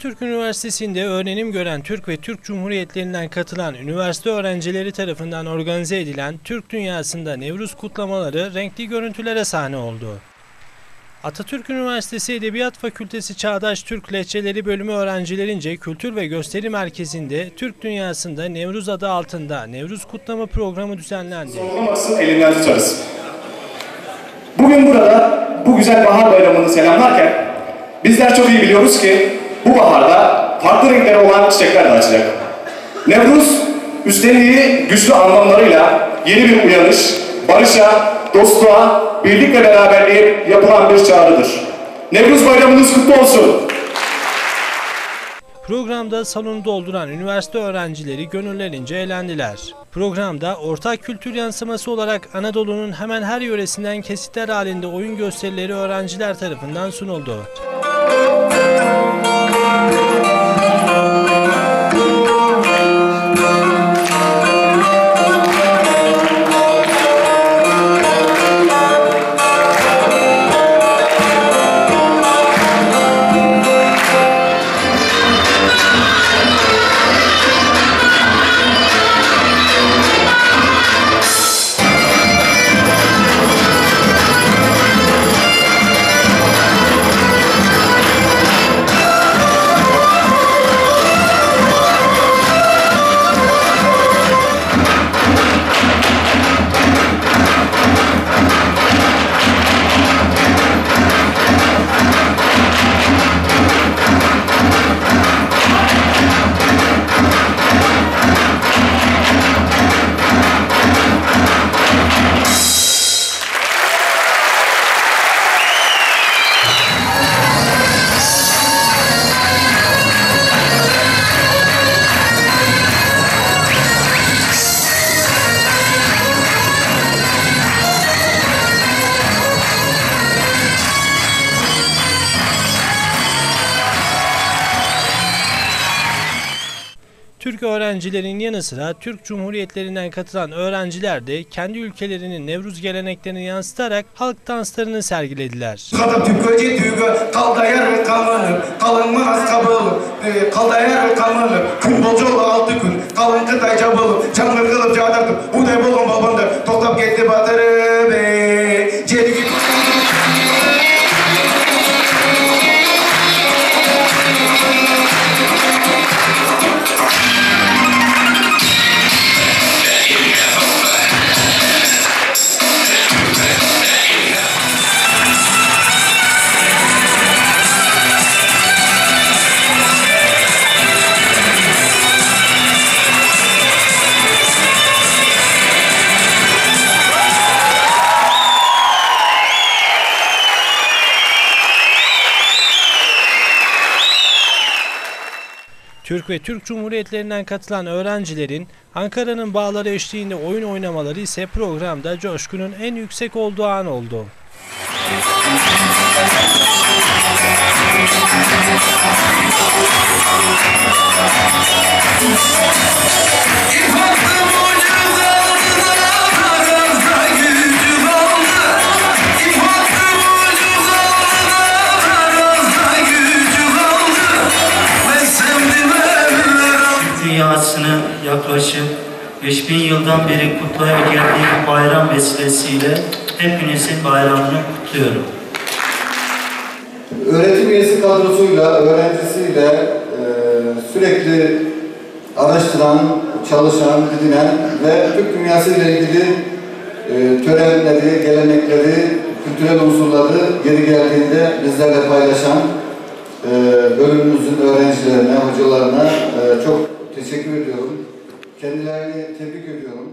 Atatürk Üniversitesi'nde öğrenim gören Türk ve Türk Cumhuriyetlerinden katılan üniversite öğrencileri tarafından organize edilen Türk Dünyası'nda Nevruz kutlamaları renkli görüntülere sahne oldu. Atatürk Üniversitesi Edebiyat Fakültesi Çağdaş Türk Lehçeleri Bölümü öğrencilerince Kültür ve Gösteri Merkezi'nde Türk Dünyası'nda Nevruz adı altında Nevruz kutlama programı düzenlendi. Olmaksın elinden tutarız. Bugün burada bu güzel bahar bayramını selamlarken bizler çok iyi biliyoruz ki bu baharda farklı renkleri olan çiçekler de açacak. Nevruz üstlendiği güçlü anlamlarıyla yeni bir uyanış, barışa, dostluğa, birlik ve beraberliğe yapılan bir çağrıdır. Nevruz bayramınız kutlu olsun. Programda salonu dolduran üniversite öğrencileri gönüllerince eğlendiler. Programda ortak kültür yansıması olarak Anadolu'nun hemen her yöresinden kesitler halinde oyun gösterileri öğrenciler tarafından sunuldu. Türk öğrencilerin yanı sıra Türk Cumhuriyetlerinden katılan öğrenciler de kendi ülkelerinin Nevruz geleneklerini yansıtarak halk danslarını sergilediler. Kadın tüköce tügü kaldayar ve kalmanır. Türk ve Türk Cumhuriyetlerinden katılan öğrencilerin Ankara'nın bağları eşliğinde oyun oynamaları ise programda coşkunun en yüksek olduğu an oldu. Dünyasını yaklaşık 5000 yıldan beri kutlaya geldiği bayram vesilesiyle hepinizin bayramını kutluyorum. öğretim üyesi kadrosuyla, öğrencisiyle e, sürekli araştıran, çalışan, didinen ve Türk dünyası ile ilgili e, törenleri, gelenekleri, kültürel unsurları geri geldiğinde bizlerle paylaşan e, bölümümüzün öğrencilerine, hocalarına teşekkür ediyorum. Kendilerini tebrik ediyorum.